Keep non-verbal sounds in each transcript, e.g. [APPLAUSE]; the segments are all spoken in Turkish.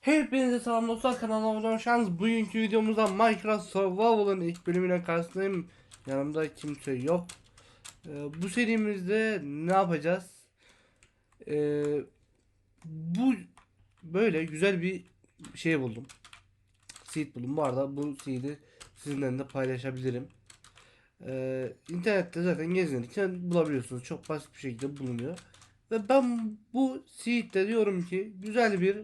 Hepinize selam dostlar kanalıma hoş geldiniz. Bugünkü videomuzda Minecraft Survival'ın ilk bölümüne karşınızdayım. Yanımda kimse yok. Ee, bu serimizde ne yapacağız? Ee, bu böyle güzel bir şey buldum. Seed buldum. Bu arada bu seed'i sizinle de paylaşabilirim. Ee, internette zaten gezinirken bulabiliyorsunuz. Çok basit bir şekilde bulunuyor. Ve ben bu seed'de diyorum ki güzel bir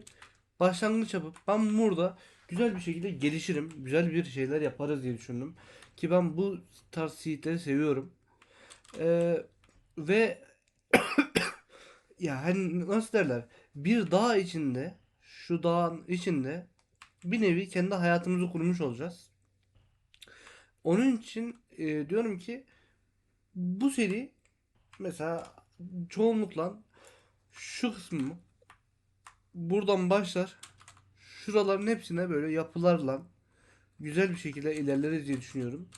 başlangıç yapıp ben burada güzel bir şekilde gelişirim. Güzel bir şeyler yaparız diye düşündüm. Ki ben bu tarz seedleri seviyorum. Ee, ve [COUGHS] ya hani nasıl derler? Bir dağ içinde şu dağın içinde bir nevi kendi hayatımızı kurmuş olacağız. Onun için e, diyorum ki bu seri mesela çoğunlukla şu kısmı buradan başlar. Şuraların hepsine böyle yapılarla güzel bir şekilde ilerleriz diye düşünüyorum.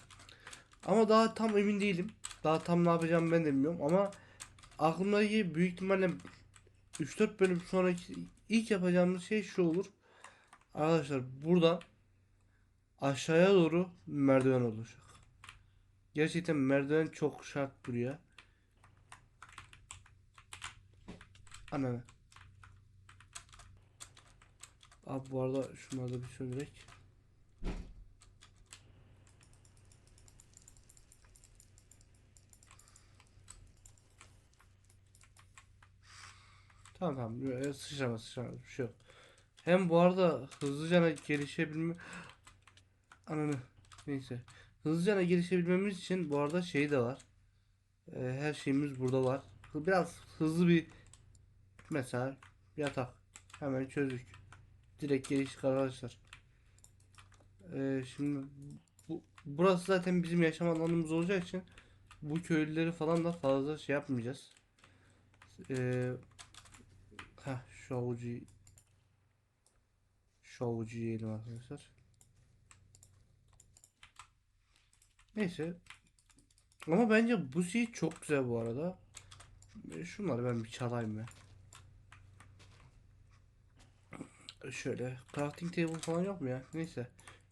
Ama daha tam emin değilim. Daha tam ne yapacağım ben de bilmiyorum ama aklımdaki büyük ihtimalle 3-4 bölüm sonraki ilk yapacağımız şey şu olur. Arkadaşlar burada aşağıya doğru merdiven olacak. Gerçekten merdiven çok şart buraya. Ananı. Abi bu arada şunları da bir söndürek. Tamam tamam. Sıçrama sıçrama bir şey yok. Hem bu arada hızlıca gelişebilme... Ananı. Neyse. Hızlıca gelişebilmemiz için bu arada şey de var. Ee, her şeyimiz burada var. Biraz hızlı bir mesela yatak. Hemen çözdük. Direkt geliştik arkadaşlar. Ee, şimdi bu, burası zaten bizim yaşam alanımız olacak için bu köylüleri falan da fazla şey yapmayacağız. Ee, heh, şu avucu şu avucu yiyelim arkadaşlar. Neyse. Ama bence bu şey çok güzel bu arada. Şunları ben bir çalayım ya. Şöyle crafting table falan yok mu ya? Neyse.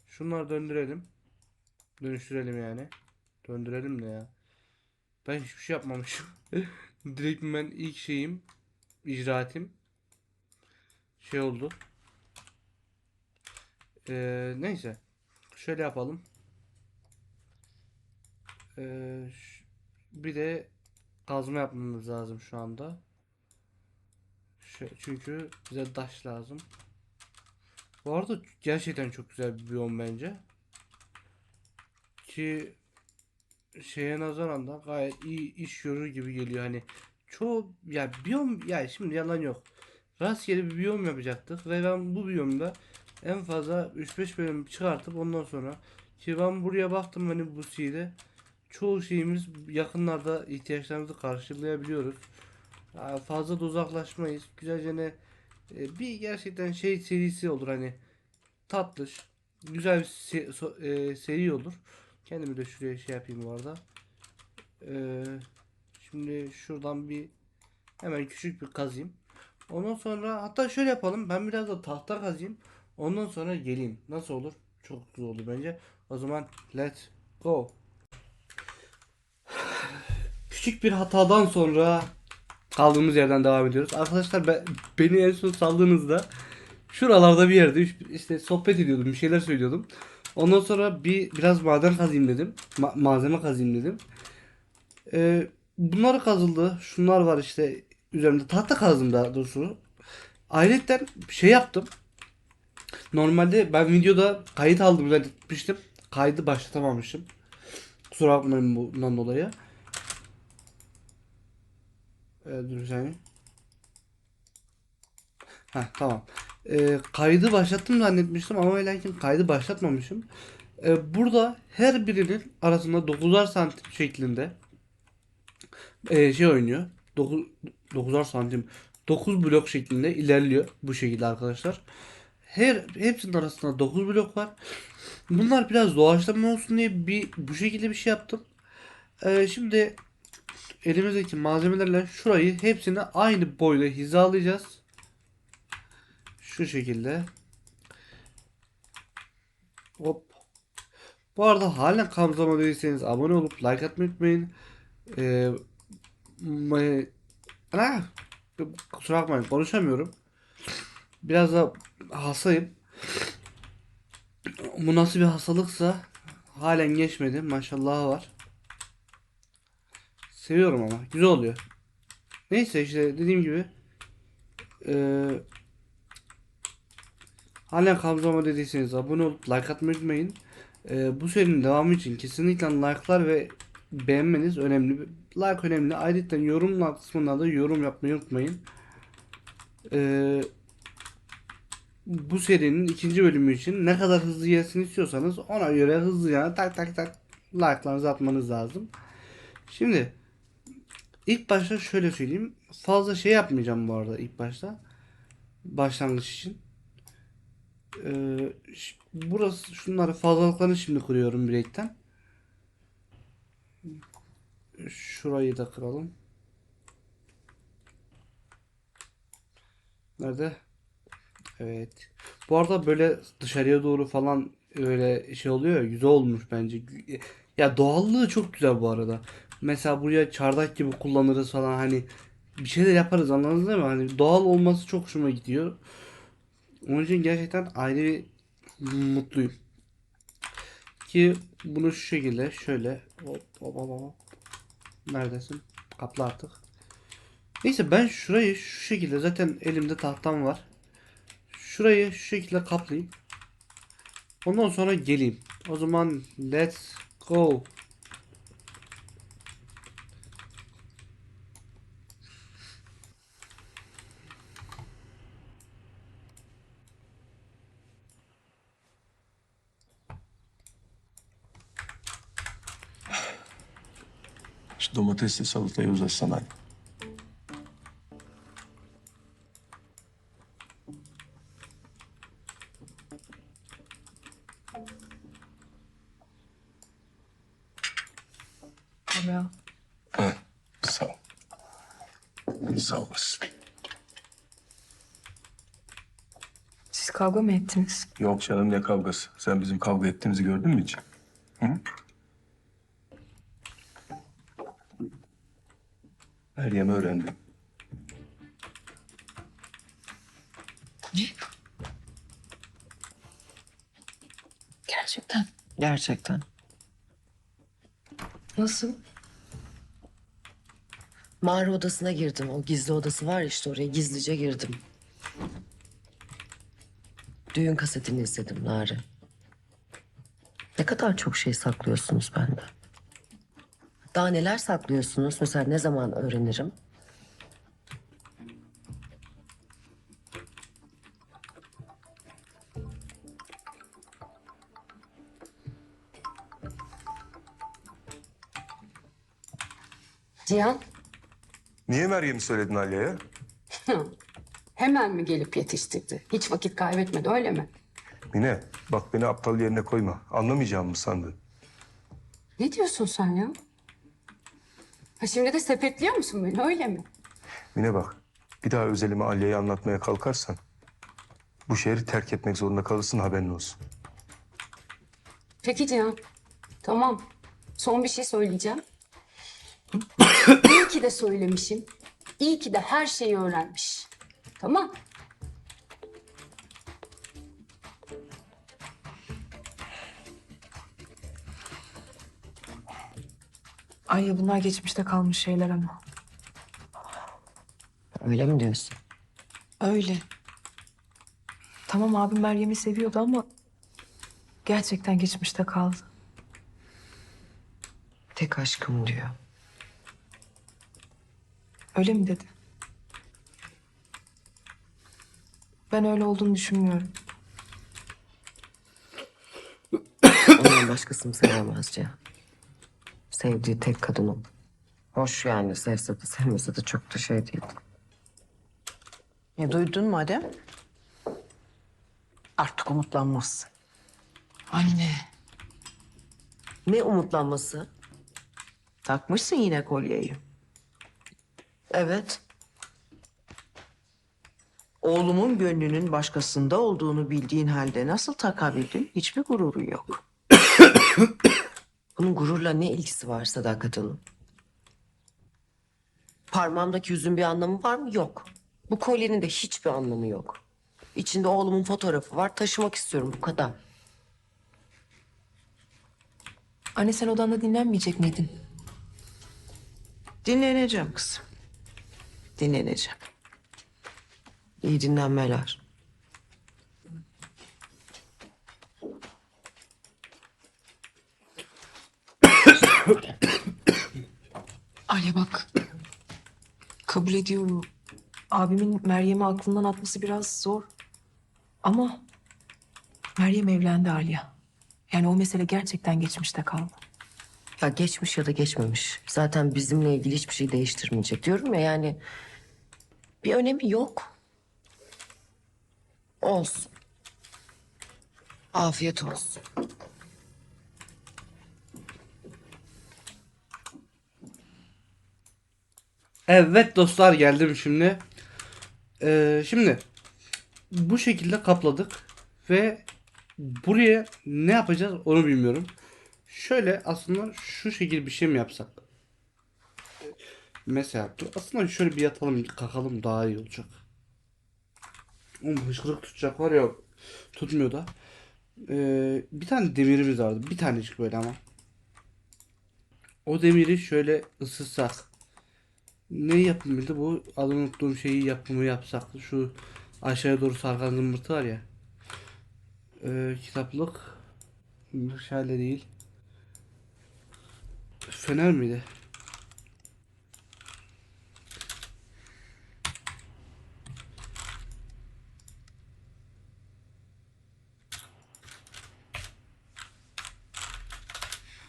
Şunları döndürelim. Dönüştürelim yani. Döndürelim de ya. Ben hiçbir şey yapmamışım. [LAUGHS] Direkt ben ilk şeyim icraatim şey oldu. Ee, neyse. Şöyle yapalım. Ee, bir de kazma yapmamız lazım şu anda. Çünkü bize taş lazım. Bu arada gerçekten çok güzel bir biyom bence. Ki şeye nazaran da gayet iyi iş görür gibi geliyor hani. Çoğu ya biyom ya şimdi yalan yok. Rastgele bir biyom yapacaktık ve ben bu biyomda en fazla 3-5 bölüm çıkartıp ondan sonra ki ben buraya baktım hani bu seede çoğu şeyimiz yakınlarda ihtiyaçlarımızı karşılayabiliyoruz. Ya fazla da uzaklaşmayız. Güzelce ne e, bir gerçekten şey serisi olur hani tatlış güzel bir se- e, seri olur. Kendimi de şuraya şey yapayım bu arada. Ee, şimdi şuradan bir hemen küçük bir kazayım. Ondan sonra hatta şöyle yapalım. Ben biraz da tahta kazayım. Ondan sonra geleyim. Nasıl olur? Çok güzel olur bence. O zaman let's go. [SIGHS] Küçük bir hatadan sonra kaldığımız yerden devam ediyoruz. Arkadaşlar ben, beni en son saldığınızda şuralarda bir yerde işte sohbet ediyordum, bir şeyler söylüyordum. Ondan sonra bir biraz maden kazayım dedim. Ma- malzeme kazayım dedim. Ee, bunlar kazıldı. Şunlar var işte üzerinde tahta kazdım daha doğrusu. Ayrıca şey yaptım. Normalde ben videoda kayıt aldım zannetmiştim. Kaydı başlatamamışım. Kusura bakmayın bundan dolayı. Ee. Heh, tamam. Ee, kaydı başlattım zannetmiştim ama lakin kaydı başlatmamışım. Ee, burada her birinin arasında 9'ar santim şeklinde ee, şey oynuyor. 9 9'ar santim 9 blok şeklinde ilerliyor bu şekilde arkadaşlar. Her hepsinin arasında 9 blok var. Bunlar biraz doğaçlama olsun diye bir bu şekilde bir şey yaptım. Ee, şimdi elimizdeki malzemelerle şurayı hepsini aynı boyda hizalayacağız. Şu şekilde. Hop. Bu arada halen kanalımıza değilseniz abone olup like atmayı unutmayın. Ee! Kusura bakmayın konuşamıyorum. Biraz da hastayım. Bu nasıl bir hastalıksa halen geçmedi. Maşallah var. Seviyorum ama. Güzel oluyor. Neyse işte dediğim gibi eee Hala kanalımıza abone değilseniz abone olup like atmayı unutmayın. Eee, bu serinin devamı için kesinlikle like'lar ve beğenmeniz önemli. Like önemli. Ayrıca yorumlar kısmında da yorum yapmayı unutmayın. Eee, bu serinin ikinci bölümü için ne kadar hızlı gelsin istiyorsanız ona göre hızlı yani tak tak tak like'larınızı atmanız lazım. Şimdi ilk başta şöyle söyleyeyim. Fazla şey yapmayacağım bu arada ilk başta. Başlangıç için. Ee, burası şunları fazlalıklarını şimdi kırıyorum bilekten. Şurayı da kıralım. Nerede? Evet. Bu arada böyle dışarıya doğru falan öyle şey oluyor ya güzel olmuş bence. Ya doğallığı çok güzel bu arada. Mesela buraya çardak gibi kullanırız falan hani bir şeyler yaparız anladınız değil mi? Hani doğal olması çok hoşuma gidiyor. Onun için gerçekten ayrı mutluyum. Ki bunu şu şekilde şöyle hop hop hop hop. Neredesin? Kapla artık. Neyse ben şurayı şu şekilde zaten elimde tahtam var. Şurayı şu şekilde kaplayayım. Ondan sonra geleyim. O zaman let's go. Şu domatesli salatayı uzatsan hadi. Ya. Sağ ol. Sağ olasın. Siz kavga mı ettiniz? Yok canım ne kavgası. Sen bizim kavga ettiğimizi gördün mü hiç? Hı? Meryem öğrendim. Gerçekten. Gerçekten. Nasıl? Mağara odasına girdim. O gizli odası var ya işte oraya gizlice girdim. Düğün kasetini izledim Nare. Ne kadar çok şey saklıyorsunuz benden. Daha neler saklıyorsunuz? Mesela ne zaman öğrenirim? Cihan, Niye Meryem'i söyledin Aliye'ye? [LAUGHS] hemen mi gelip yetiştirdi? Hiç vakit kaybetmedi öyle mi? Mine bak beni aptal yerine koyma. Anlamayacağımı mı sandın? Ne diyorsun sen ya? Ha şimdi de sepetliyor musun beni öyle mi? Mine bak bir daha özelimi Aliye'ye anlatmaya kalkarsan... ...bu şehri terk etmek zorunda kalırsın haberin olsun. Peki Cihan, tamam. Son bir şey söyleyeceğim. İyi ki de söylemişim. İyi ki de her şeyi öğrenmiş. Tamam. Ay ya bunlar geçmişte kalmış şeyler ama. Öyle mi diyorsun? Öyle. Tamam abim Meryem'i seviyordu ama gerçekten geçmişte kaldı. Tek aşkım diyor. Öyle mi dedi? Ben öyle olduğunu düşünmüyorum. Ondan başkasını sevemez Cihan. Sevdiği tek kadın o. Hoş yani sevse de sevmese de çok da şey değil. E duydun madem. Artık umutlanmazsın. Anne. Ne umutlanması? Takmışsın yine kolyeyi. Evet. Oğlumun gönlünün başkasında olduğunu bildiğin halde nasıl takabildin? Hiçbir gururun yok. [COUGHS] Bunun gururla ne ilgisi var Sadakat Hanım? Parmağımdaki yüzün bir anlamı var mı? Yok. Bu kolyenin de hiçbir anlamı yok. İçinde oğlumun fotoğrafı var. Taşımak istiyorum bu kadar. Anne sen odanda dinlenmeyecek miydin? Dinleneceğim kızım. Dinleneceğim. İyi dinlenmeler. Alya bak. Kabul ediyorum. Abimin Meryem'i aklından atması biraz zor. Ama Meryem evlendi Alya. Yani o mesele gerçekten geçmişte kaldı. Ya geçmiş ya da geçmemiş. Zaten bizimle ilgili hiçbir şey değiştirmeyecek. Diyorum ya yani bir önemi yok. Olsun. Afiyet olsun. Evet dostlar geldim şimdi. Ee, şimdi bu şekilde kapladık ve buraya ne yapacağız onu bilmiyorum. Şöyle aslında şu şekil bir şey mi yapsak? Mesela dur, aslında şöyle bir yatalım bir kalkalım daha iyi olacak. Oğlum hışkırık tutacak var ya tutmuyor da. Ee, bir tane demirimiz vardı. Bir tanecik böyle ama. O demiri şöyle ısıtsak. Ne yapımıydı bu? Adını unuttuğum şeyi yapımı yapsak. Şu aşağıya doğru sarkan zımbırtı var ya. Ee, kitaplık. Şöyle değil. Fener miydi?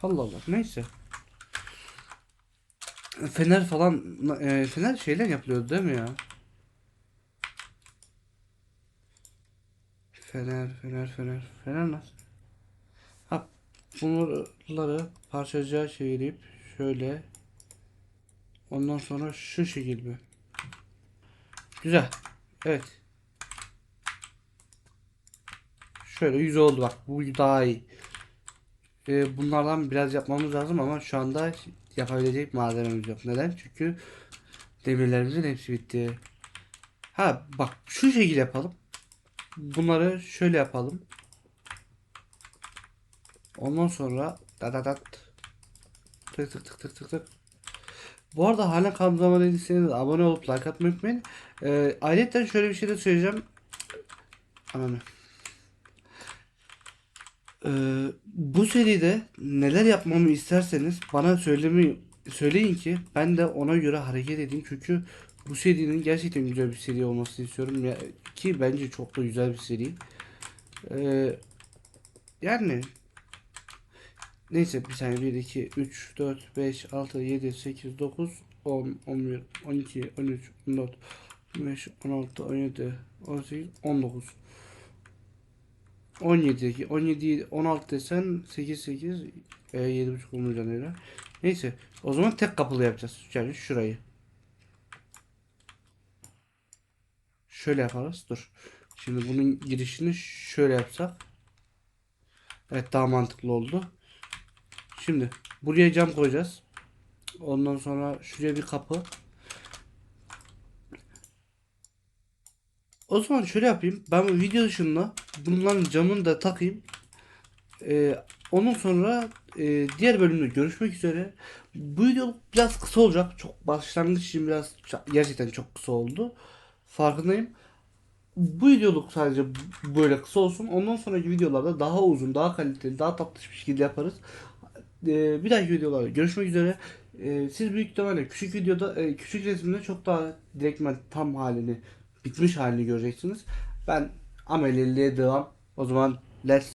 Allah Allah neyse. Fener falan e, fener şeyler yapılıyordu değil mi ya? Fener, fener, fener. Fener nasıl? Ha, bunları parçacığa çevirip şöyle ondan sonra şu şekil mi? Güzel. Evet. Şöyle yüz oldu bak. Bu daha iyi. Ee, bunlardan biraz yapmamız lazım ama şu anda yapabilecek malzememiz yok. Neden? Çünkü demirlerimizin hepsi bitti. Ha bak şu şekilde yapalım. Bunları şöyle yapalım. Ondan sonra da da dat tık tık tık tık tık tık. Bu arada hala kanalıma değilseniz abone olup like atmayı unutmayın. Ee, ayrıca şöyle bir şey de söyleyeceğim. Ananı. Ee, bu seride neler yapmamı isterseniz bana söylemeyi söyleyin ki ben de ona göre hareket edeyim. Çünkü bu serinin gerçekten güzel bir seri olmasını istiyorum. Ya, ki bence çok da güzel bir seri. Ee, yani neyse bir saniye. 1 2 3 4 5 6 7 8 9 10 11 12 13 14 15 16 17 18 19 17 17 16 desen 8 8 e, 7.5 olmayacak öyle. Neyse o zaman tek kapılı yapacağız. Yani şurayı. Şöyle yaparız. Dur. Şimdi bunun girişini şöyle yapsak. Evet daha mantıklı oldu. Şimdi buraya cam koyacağız. Ondan sonra şuraya bir kapı. O zaman şöyle yapayım. Ben bu video dışında bunların camını da takayım. Ee, ondan sonra e, diğer bölümde görüşmek üzere. Bu video biraz kısa olacak. Çok başlangıç için biraz gerçekten çok kısa oldu. Farkındayım. Bu videoluk sadece böyle kısa olsun. Ondan sonraki videolarda daha uzun, daha kaliteli, daha tatlı bir şekilde yaparız. Ee, bir dahaki videolarda görüşmek üzere. Ee, siz büyük ihtimalle küçük videoda, e, küçük resimde çok daha direktmen tam halini, bitmiş halini göreceksiniz. Ben ameliyeliğe devam. O zaman let's